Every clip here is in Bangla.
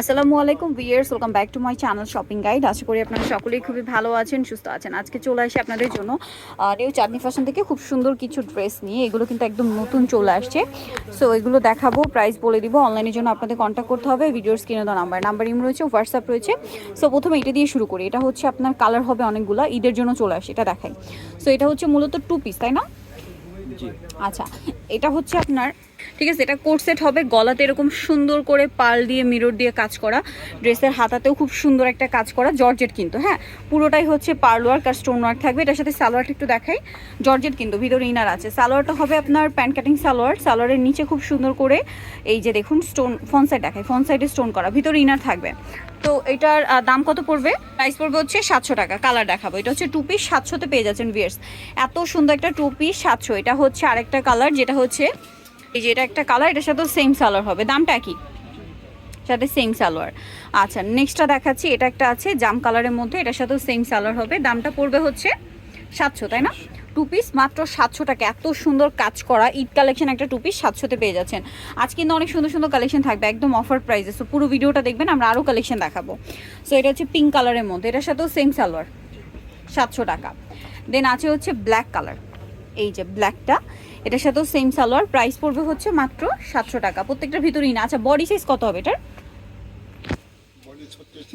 আসসালামু আলাইকুম viewers welcome back to my channel shopping guide আশা করি আপনারা সকলেই খুবই ভালো আছেন, সুস্থ আছেন। আজকে চলে আসি আপনাদের জন্য নিউ চাঁদনি ফ্যাশন থেকে খুব সুন্দর কিছু ড্রেস নিয়ে। এগুলো কিন্তু একদম নতুন চলে আসছে। সো এগুলো দেখাবো প্রাইস বলে দিব অনলাইনের জন্য আপনাদের কন্ট্যাক্ট করতে হবে। ভিডিওর স্ক্রিনে দেওয়া নাম্বার নাম্বার ইম রয়েছে হোয়াটসঅ্যাপ রয়েছে। সো প্রথমে এটা দিয়ে শুরু করি। এটা হচ্ছে আপনার কালার হবে অনেকগুলো, ঈদের জন্য চলে আসে, এটা দেখাই। সো এটা হচ্ছে মূলত টু পিস তাই না? আচ্ছা এটা হচ্ছে আপনার, ঠিক আছে, এটা কোট সেট হবে, গলাতে এরকম সুন্দর করে পাল দিয়ে, মিরর দিয়ে কাজ করা। ড্রেসের হাতাতেও খুব সুন্দর একটা কাজ করা, জর্জেট কিন্তু হ্যাঁ? পুরোটাই হচ্ছে পার্ল ওয়ার্ক আর স্টোন ওয়ার্ক থাকবে। এটার সাথে সালোয়ারটা একটু দেখাই। জর্জেট কিন্তু, ভিতরে ইনার আছে। সালোয়ারটা হবে আপনার প্যান্ট কাটিং সালোয়ার। সালোয়ারের নিচে খুব সুন্দর করে, এই যে দেখুন, স্টোন ফন সাইড দেখাই ফন সাইডে স্টোন করা, ভিতরে ইনার থাকবে। তো এটার দাম কত পড়বে? প্রাইস পড়বে হচ্ছে সাতশো টাকা কালার দেখাবো। এটা হচ্ছে টু পিস সাতশোতে পেয়ে যাচ্ছেন ভিয়ার্স এত সুন্দর একটা টু পিস সাতশো। এটা হচ্ছে আরেকটা কালার যেটা হচ্ছে, এই যে এটা একটা কালার এটার সাথে সেম সালোয়ার হবে। দামটা কি? সাথে সেম সালোয়ার। আচ্ছা নেক্সটটা দেখাচ্ছি। এটা একটা আছে, জাম কালারের মধ্যে, এটার সাথেও সেম সালোয়ার হবে। দামটা পড়বে হচ্ছে সাতশো তাই না? টু পিস মাত্র সাতশো টাকা। এত সুন্দর কাজ করা ঈদ কালেকশন একটা টু পিস সাতশোতে পেয়ে যাচ্ছেন। আজ কিন্তু অনেক সুন্দর সুন্দর কালেকশন থাকবে একদম অফার প্রাইসে সো পুরো ভিডিওটা দেখবেন আমরা আরও কালেকশন দেখাবো। সো এটা হচ্ছে পিঙ্ক কালারের মধ্যে। এটার সাথেও সেম সালোয়ার সাতশো টাকা। দেন আছে হচ্ছে ব্ল্যাক কালার এই যে ব্ল্যাকটা এটার সাথেও সেম সালোয়ার প্রাইস পড়বে হচ্ছে মাত্র সাতশো টাকা। প্রত্যেকটার ভিতরেই না। আচ্ছা বডি সাইজ কত হবে এটার?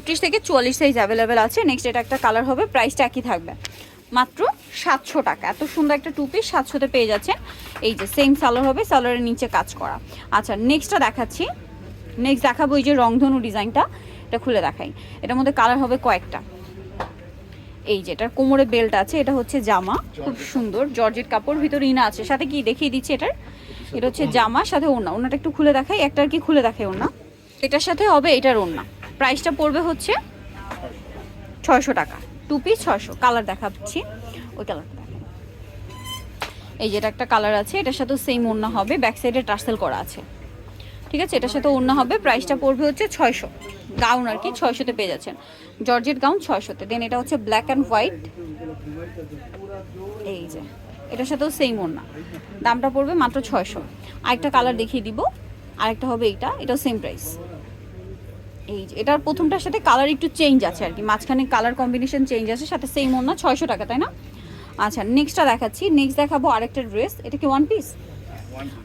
ত্রিশ থেকে চুয়াল্লিশ সাইজ অ্যাভেলেবেল আছে। নেক্সট এটা একটা কালার হবে প্রাইসটা একই থাকবে। মাত্র সাতশো টাকা। এত সুন্দর একটা টু পিস সাতশোতে পেয়ে যাচ্ছেন। এই যে সেম সালোয়ার হবে সালোয়ারের নিচে কাজ করা। আচ্ছা নেক্সটটা দেখাচ্ছি। নেক্সট দেখাবো এই যে রংধনু ডিজাইনটা। এটা খুলে দেখাই। এটার মধ্যে কালার হবে কয়েকটা। এই যে এটার কোমরে বেল্ট আছে এটা হচ্ছে জামা। খুব সুন্দর। জর্জেট কাপড় ভিতরে ইনা আছে। সাথে কি দেখিয়ে দিচ্ছি এটার? এটা হচ্ছে জামা সাথে ওড়না। ওড়নাটা একটু খুলে দেখাই। একটা আর কি খুলে দেখাই ওড়না। এটার সাথে হবে এটার ওড়না। প্রাইসটা পড়বে হচ্ছে ছয়শো টাকা। টু পিস কালার দেখাচ্ছি। ওই কালারটা এই যে এটা একটা কালার আছে, এটার সাথেও সেম ওড়না হবে ব্যাক সাইডে টার্সেল করা আছে। ঠিক আছে? এটার সাথে ওড়না হবে প্রাইসটা পড়বে হচ্ছে ছয়শো। গাউন আর কি, ছয়শোতে পেয়ে যাচ্ছেন। Georgette gown ছয়শোতে। দেন এটা হচ্ছে ব্ল্যাক অ্যান্ড হোয়াইট এই যে, এটার সাথেও সেম ওড়না। দামটা পড়বে মাত্র ছয়শো। আরেকটা কালার দেখিয়ে দিব। আরেকটা হবে এইটা, এটাও সেম প্রাইস এই যে এটার প্রথমটার সাথে কালার একটু চেঞ্জ আছে আর কি। মাঝখানে কালার কম্বিনেশন চেঞ্জ আছে সাথে সেম ওড়না ছয়শো টাকা তাই না? আচ্ছা নেক্সটটা দেখাচ্ছি। নেক্সট দেখাবো আরেকটা ড্রেস এটা কি ওয়ান পিস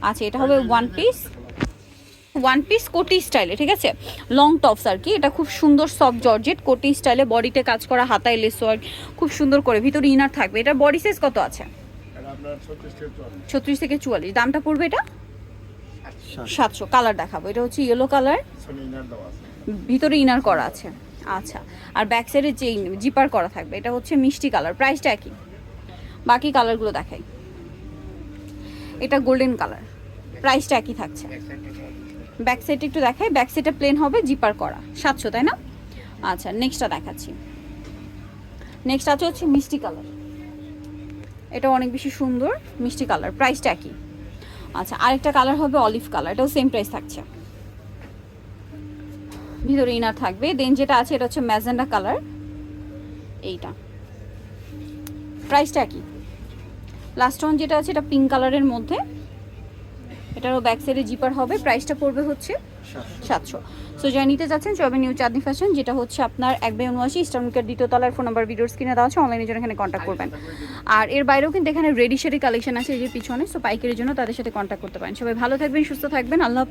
আচ্ছা এটা হবে ওয়ান পিস ওয়ান পিস কোটি স্টাইলে ঠিক আছে? লং টপস আর কি। এটা খুব সুন্দর সফট জর্জেট কোটি স্টাইলে বডিতে কাজ করা হাতায় লেস ওয়ার্ক খুব সুন্দর করে। ভিতরে ইনার থাকবে। এটা বডি সাইজ কত আছে? ছত্রিশ থেকে চুয়াল্লিশ। দামটা পড়বে এটা? সাতশো। কালার দেখাবো। এটা হচ্ছে ইয়েলো কালার ভিতরে ইনার করা আছে। আচ্ছা আর ব্যাক সাইডে চেইন জিপার করা থাকবে, এটা হচ্ছে মিষ্টি কালার প্রাইসটা একই। বাকি কালারগুলো দেখাই। এটা গোল্ডেন কালার প্রাইসটা একই থাকছে। ব্যাক সাইডে একটু দেখাই ব্যাক সাইডে প্লেন হবে জিপার করা। সাতশো, তাই না? আচ্ছা নেক্সটটা দেখাচ্ছি। নেক্সট আছে হচ্ছে মিষ্টি কালার এটা অনেক বেশি সুন্দর, মিষ্টি কালার প্রাইসটা একই। আচ্ছা আরেকটা কালার হবে অলিভ কালার এটাও সেম প্রাইস থাকছে। ভিতরে ইনার থাকবে। দেন যেটা আছে, এটা হচ্ছে ম্যাজেন্ডা কালার। এইটা। প্রাইসটা কি লাস্ট ওয়ান যেটা আছে, এটা পিঙ্ক কালারের মধ্যে। এটারও ব্যাক সাইডে জিপার হবে। প্রাইসটা পড়বে হচ্ছে সাতশো। সো যা নিতে যাচ্ছেন চবে নিউ চাঁদনি ফ্যাশন যেটা হচ্ছে আপনার এক বাই উনআশি ইস্টার্নকের দ্বিতীয় তলার ফোন নাম্বার ভিডিওর স্ক্রিনে দেওয়া আছে অনলাইনের জন্য এখানে কন্ট্যাক্ট করবেন। আর এর বাইরেও কিন্তু এখানে রেডি শেডি কালেকশন আছে, এই যে পিছনে। সো পাইকারির জন্য তাদের সাথে কন্ট্যাক্ট করতে পারেন। সবাই ভালো থাকবেন, সুস্থ থাকবেন। আল্লাহ।